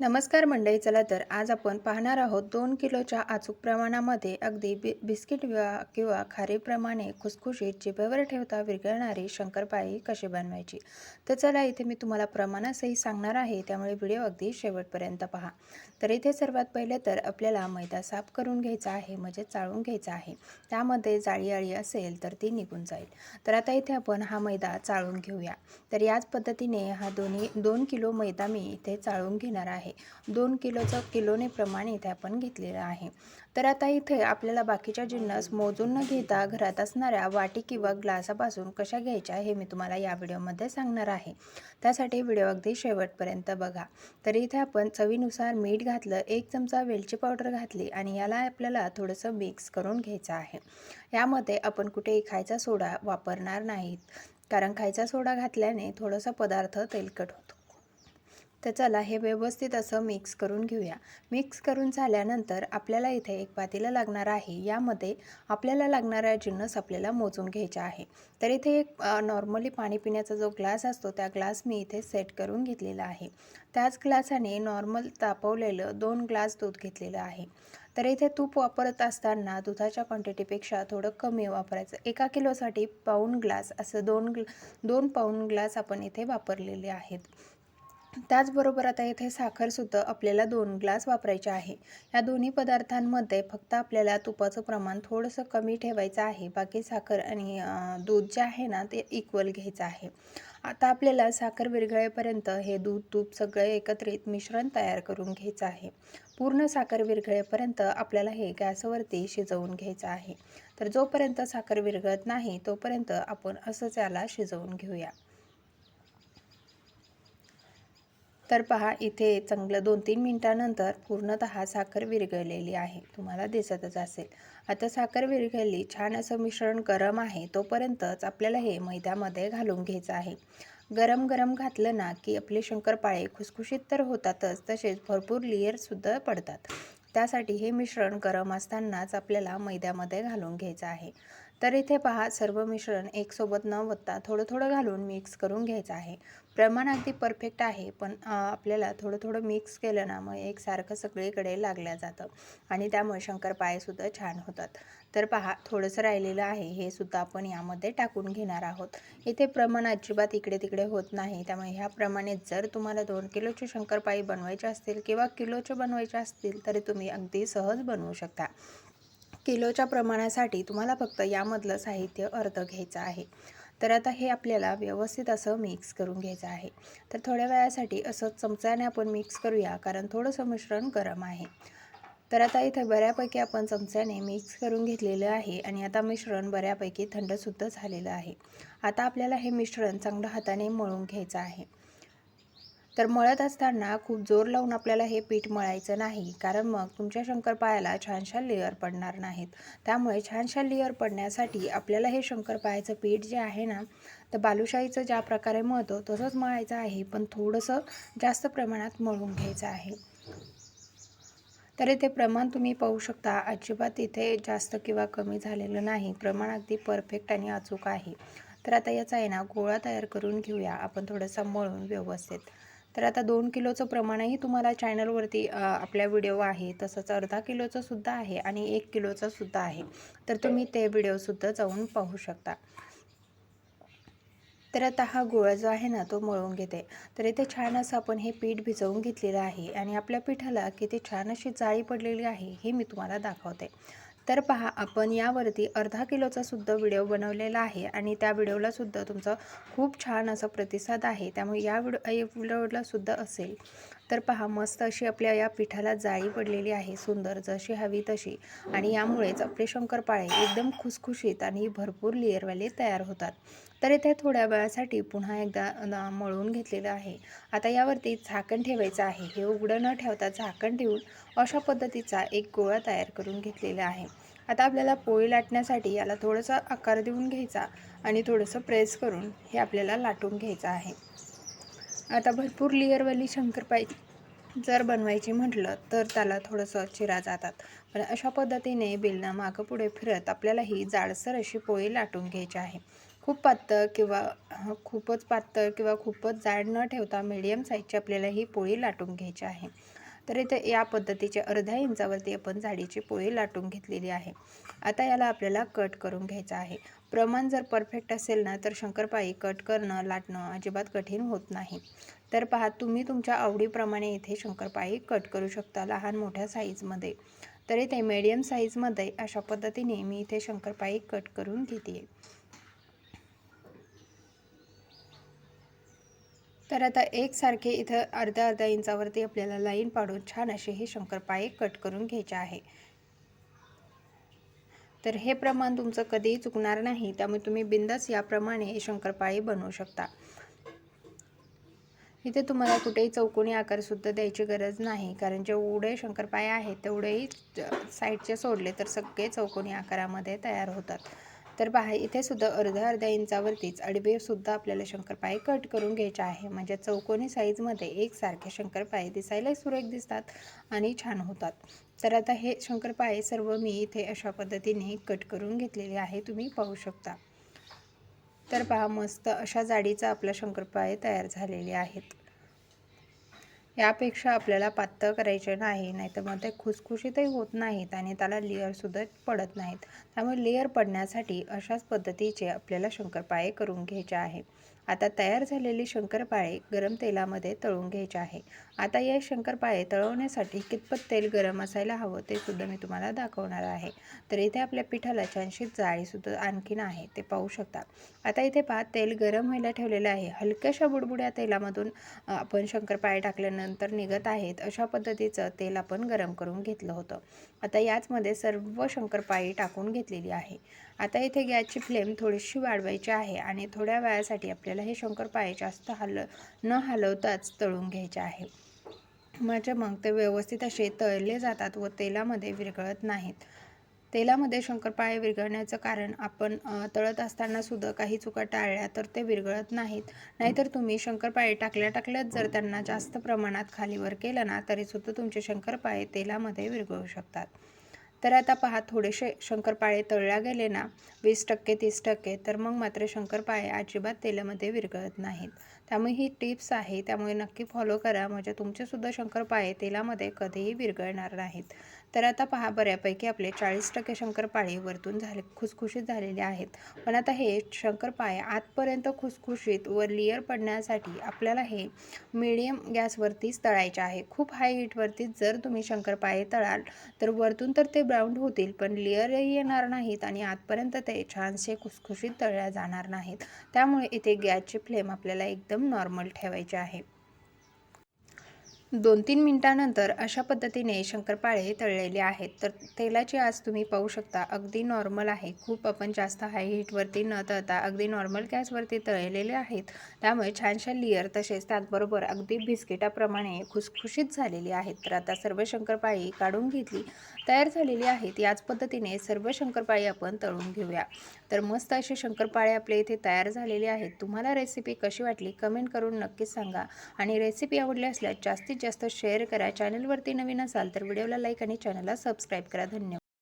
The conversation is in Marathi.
नमस्कार मंडळी चला तर आज आपण पाहणार आहोत दोन किलोच्या अचूक प्रमाणामध्ये अगदी बि बिस्किट किंवा खारीप्रमाणे खुसखुशीत जिभेवर ठेवता विरघळणारी शंकरपाळी कशी बनवायची? तर चला इथे मी तुम्हाला प्रमाणासही सांगणार आहे त्यामुळे व्हिडिओ अगदी शेवटपर्यंत पहा. तर इथे सर्वात पहिले तर आपल्याला मैदा साफ करून घ्यायचा आहे म्हणजे चाळून घ्यायचा आहे. त्यामध्ये जाळी आळी असेल तर ती निघून जाईल. तर आता इथे आपण हा मैदा चाळून घेऊया. तर याच पद्धतीने हा दोन्ही दोन किलो मैदा मी इथे चाळून घेणार आहे. दोन किलोचं किलोने प्रमाण इथे आपण घेतलेलं आहे. तर आता इथे आपल्याला बाकीच्या जिन्नस मोजून न घेता घरात असणाऱ्या वाटी किंवा ग्लासापासून कशा घ्यायच्या हे मी तुम्हाला या व्हिडिओमध्ये सांगणार आहे. त्यासाठी व्हिडिओ अगदी शेवटपर्यंत बघा. तर इथे आपण चवीनुसार मीठ घातलं एक चमचा वेलची पावडर घातली आणि याला आपल्याला थोडंसं मिक्स करून घ्यायचं आहे. यामध्ये आपण कुठेही खायचा सोडा वापरणार नाहीत. कारण खायचा सोडा घातल्याने थोडंसं पदार्थ तेलकट होतो. तर चला हे व्यवस्थित असं मिक्स करून घेऊया. मिक्स करून झाल्यानंतर आपल्याला इथे एक पातेलं लागणार आहे. यामध्ये आपल्याला लागणारा जिन्नस आपल्याला मोजून घ्यायचा आहे. तर इथे एक नॉर्मली पाणी पिण्याचा जो ग्लास असतो त्या ग्लास मी इथे सेट करून घेतलेला आहे. त्याच ग्लासाने नॉर्मल तापवलेलं दोन ग्लास दूध घेतलेलं आहे. तर इथे तूप वापरत असताना दुधाच्या क्वांटिटीपेक्षा थोडं कमी वापरायचं. एका किलोसाठी पाऊण ग्लास असं दोन ग्ल दोन पाऊण ग्लास आपण इथे वापरलेले आहेत. त्याचबरोबर आता इथे साखरसुद्धा आपल्याला दोन ग्लास वापरायचे आहे. या दोन्ही पदार्थांमध्ये फक्त आपल्याला तुपाचं प्रमाण थोडंसं कमी ठेवायचं आहे. बाकी साखर आणि दूध जे आहे ना ते इक्वल घ्यायचं आहे. आता आपल्याला साखर विरघळेपर्यंत हे दूध तूप सगळं एकत्रित मिश्रण तयार करून घ्यायचं आहे. पूर्ण साखर विरघळेपर्यंत आपल्याला हे गॅसवरती शिजवून घ्यायचं आहे. तर जोपर्यंत साखर विरघळत नाही तोपर्यंत आपण असंच याला शिजवून घेऊया. तर पहा इथे चांगलं दोन तीन मिनटानंतर पूर्णतः साखर विरघळलेली आहे. तुम्हाला दिसतच असेल. आता साखर विरघळली छान असं मिश्रण गरम आहे तोपर्यंतच आपल्याला हे मैद्यामध्ये घालून घ्यायचं आहे. गरम गरम घातलं ना की आपले शंकरपाळे खुसखुशीत तर होतातच तसेच भरपूर लिअरसुद्धा पडतात. त्यासाठी हे मिश्रण गरम असतानाच आपल्याला मैद्यामध्ये घालून घ्यायचं आहे. तर इथे पहा सर्व मिश्रण एकसोबत न वत्ता थोडं थोडं घालून मिक्स करून घ्यायचं आहे. प्रमाण अगदी परफेक्ट आहे पण आपल्याला थोडं थोडं मिक्स केलं ना मग एकसारखं सगळीकडे लागल्या जातं आणि त्यामुळे शंकरपाळेसुद्धा छान होतात. तर पहा थोडंसं राहिलेलं आहे हे सुद्धा आपण यामध्ये टाकून घेणार आहोत. इथे प्रमाण अजिबात इकडे तिकडे होत नाही त्यामुळे ह्याप्रमाणे जर तुम्हाला दोन किलोचे शंकरपाळी बनवायचे असतील किंवा किलोचे बनवायचे असतील तरी तुम्ही अगदी सहज बनवू शकता. किलोच्या प्रमाणासाठी तुम्हाला फक्त यामधलं साहित्य अर्ध घ्यायचं आहे. तर आता हे आपल्याला व्यवस्थित असं मिक्स करून घ्यायचं आहे. तर थोड्या वेळासाठी असं चमच्याने आपण मिक्स करूया कारण थोडंसं मिश्रण गरम आहे. तर आता इथं बऱ्यापैकी आपण चमच्याने मिक्स करून घेतलेलं आहे आणि आता मिश्रण बऱ्यापैकी थंडसुद्धा झालेलं आहे. आता आपल्याला हे मिश्रण चांगलं हाताने मळून घ्यायचं आहे. तर मळत असताना खूप जोर लावून आपल्याला हे पीठ मळायचं नाही कारण मग तुमच्या शंकरपाळ्याला छानशा लेअर पडणार नाहीत. त्यामुळे छानशा लेअर पडण्यासाठी आपल्याला हे शंकरपाळ्याचं पीठ जे आहे ना तर बालुशाहीचं ज्या प्रकारे मळतो तसंच मळायचं आहे पण थोडंसं जास्त प्रमाणात मळून घ्यायचं आहे. तर इथे प्रमाण तुम्ही पाहू शकता अजिबात इथे जास्त किंवा कमी झालेलं नाही. प्रमाण अगदी परफेक्ट आणि अचूक आहे. तर आता याचा आहे ना गोळा तयार करून घेऊया. आपण थोडासा मळून व्यवस्थित. तर आता दोन किलोचं प्रमाणही तुम्हाला चॅनलवरती आपल्या व्हिडिओ आहे. तसंच अर्धा किलोचं सुद्धा आहे आणि एक किलोचं सुद्धा आहे. तर तुम्ही ते व्हिडिओसुद्धा जाऊन पाहू शकता. तर आता हा गोळा जो आहे ना तो मळून घेते. तर इथे छान असं आपण हे पीठ भिजवून घेतलेलं आहे. आणि आपल्या पिठाला किती छान अशी जाळी पडलेली आहे हे मी तुम्हाला दाखवते. तर पहा आपण यावरती अर्धा किलोचा सुद्धा व्हिडिओ बनवलेला आहे आणि त्या व्हिडिओला सुद्धा तुमचा खूप छान असा प्रतिसाद आहे. त्यामुळे या व्हिडिओ व्हिडिओला सुद्धा असेल. तर पहा मस्त अशी आपल्या या पिठाला जाळी पडलेली आहे सुंदर जशी हवी तशी. आणि यामुळेच आपले शंकरपाळे एकदम खुसखुशीत आणि भरपूर लेअरवाले तयार होतात. तर इथे थोड्या वेळासाठी पुन्हा एकदा मळून घेतलेलं आहे. आता यावरती झाकण ठेवायचं आहे. हे उघडं न ठेवता झाकण ठेवून अशा पद्धतीचा एक गोळा तयार करून घेतलेला आहे. आता आपल्याला पोळी लाटण्यासाठी याला थोडंसं आकार देऊन घ्यायचा आणि थोडंसं प्रेस करून हे आपल्याला लाटून घ्यायचं आहे. आता भरपूर लेअरवाली शंकरपाई जर बनवायची म्हटलं तर त्याला थोडंसं चिरा जातात. पण अशा पद्धतीने बेलनं मागं पुढे फिरत आपल्याला ही जाडसर अशी पोळी लाटून घ्यायची आहे. खूप पातळ किंवा खूपच पातळ किंवा खूपच जाड न ठेवता मीडियम साईजची आपल्याला ही पोळी लाटून घ्यायची आहे. तर इथे या पद्धतीचे अर्ध्या इंचावरती आपण झाडीची पोळी लाटून घेतलेली आहे. आता याला आपल्याला कट करून घ्यायचं आहे. प्रमाण जर परफेक्ट असेल ना तर शंकरपाळी कट करणं लाटणं अजिबात कठीण होत नाही. तर पहा तुम्ही तुमच्या आवडीप्रमाणे इथे शंकरपाळी कट करू शकता लहान मोठ्या साईजमध्ये. तर इथे मीडियम साईजमध्ये अशा पद्धतीने मी इथे शंकरपाळी कट करून घेते तर आता एकसारखे इथं अर्ध्या अर्ध्या इंचावरती आपल्याला लाईन पाडून छान असे हे शंकरपाळे कट करून घ्यायचे आहे. तर हे प्रमाण तुमचं कधीही चुकणार नाही त्यामुळे तुम्ही बिंदास याप्रमाणे शंकरपाळी बनवू शकता. इथे तुम्हाला कुठेही चौकोनी आकारसुद्धा द्यायची गरज नाही कारण जेवढे शंकरपाळे आहेत तेवढेही साईडचे सोडले तर सगळे चौकोनी आकारामध्ये तयार होतात. तर पहा इथेसुद्धा अर्ध्या अर्ध्या इंचावरतीच अडबेसुद्धा आपल्याला शंकरपाळे कट करून घ्यायचे आहे. म्हणजे चौकोनी साईजमध्ये एकसारखे शंकरपाळे दिसायला सुरेख दिसतात आणि छान होतात. तर आता हे शंकरपाळे सर्व मी इथे अशा पद्धतीने कट करून घेतलेले आहे. तुम्ही पाहू शकता. तर पहा मस्त अशा जाडीचा आपला शंकरपाळे तयार झालेले आहेत. यापेक्षा आपल्याला पातळ करायचे नाही नाहीतर मग ते खुसखुशीतही होत नाहीत आणि त्याला लेअरसुद्धा पडत नाहीत. त्यामुळे लेअर पडण्यासाठी अशाच पद्धतीचे आपल्याला शंकरपाळे करून घ्यायचे आहे. आता तयार झालेली शंकरपाळे गरम तेलामध्ये तळून घ्यायचे आहे. आता या शंकरपाळे तळवण्यासाठी कितपत तेल गरम असायला हवं ते सुद्धा मी तुम्हाला दाखवणार आहे. तर इथे आपल्या पिठाला छानशी जाळीसुद्धा आणखीन आहे ते पाहू शकता. आता इथे पहा तेल गरम व्हायला ठेवलेलं आहे. हलक्याशा बुडबुड्या तेलामधून आपण शंकरपाळे टाकल्यानंतर निघत आहेत अशा पद्धतीचं तेल आपण गरम करून घेतलं होतं. आता याचमध्ये सर्व शंकरपाळी टाकून घेतलेली आहे. आता इथे गॅसची फ्लेम थोडीशी वाढवायची आहे आणि थोड्या वेळासाठी आपल्याला हे शंकरपाळे जास्त हल न हलवताच तळून घ्यायचे आहे. म्हणजे मग ते व्यवस्थित असे तळले जातात व तेलामध्ये विरघळत नाहीत. तेलामध्ये शंकरपाळे विरघळण्याचं कारण आपण तळत असताना सुद्धा काही चुका टाळल्या तर ते विरघळत नाहीत. नाहीतर तुम्ही शंकरपाळे टाकल्या टाकल्याच जर त्यांना जास्त प्रमाणात खालीवर केलं ना तरीसुद्धा तुमचे शंकरपाळे तेलामध्ये विरघळू शकतात. तर आता पहा थोडेसे शंकरपाळे तळल्या गेले ना वीस टक्के तीस टक्के तर मग मात्र शंकरपाळे अजिबात तेलामध्ये विरघळत नाहीत. त्यामुळे ही टिप्स आहे त्यामुळे नक्की फॉलो करा. म्हणजे तुमचेसुद्धा शंकरपाळे तेलामध्ये कधीही विरघळणार नाहीत. तर आता पहा बऱ्यापैकी आपले चाळीस टक्के शंकरपाळे वरतून झाले खुसखुशीत झालेले आहेत. पण आता हे शंकरपाळे आतपर्यंत खुसखुशीत व लेअर पडण्यासाठी आपल्याला हे मिडियम गॅसवरतीच तळायचे आहे. खूप हाय हीटवरतीच जर तुम्ही शंकरपाळे तळाल तर वरतून तर ते ब्राऊन होतील पण लेअरही येणार नाहीत आणि आतपर्यंत ते छानसे खुसखुशीत तळल्या जाणार नाहीत. त्यामुळे इथे गॅसची फ्लेम आपल्याला एकदम नॉर्मल ठेवायची आहे. दोन तीन मिनटानंतर अशा पद्धतीने शंकरपाळे तळलेले आहेत. तर तेलाची आज तुम्ही पाहू शकता अगदी नॉर्मल आहे. खूप आपण जास्त हाय हीटवरती न तळता अगदी नॉर्मल गॅसवरती तळलेले आहेत. त्यामुळे छानशा लिअर तसेच त्याचबरोबर अगदी बिस्किटाप्रमाणे खुसखुशीत झालेली आहेत. तर आता सर्व शंकरपाळी काढून घेतली तयार झालेली आहेत. याच पद्धतीने सर्व शंकरपाळी आपण तळून घेऊया. तर मस्त असे शंकरपाळे आपले इथे तयार झालेले आहेत. तुम्हाला रेसिपी कशी वाटली कमेंट करून नक्कीच सांगा. आणि रेसिपी आवडली असल्यास जास्तीत जास्तीत जास्त शेअर करा. चॅनलवरती नवीन असाल तर व्हिडिओला लाईक आणि चॅनलला सबस्क्राईब करा. धन्यवाद.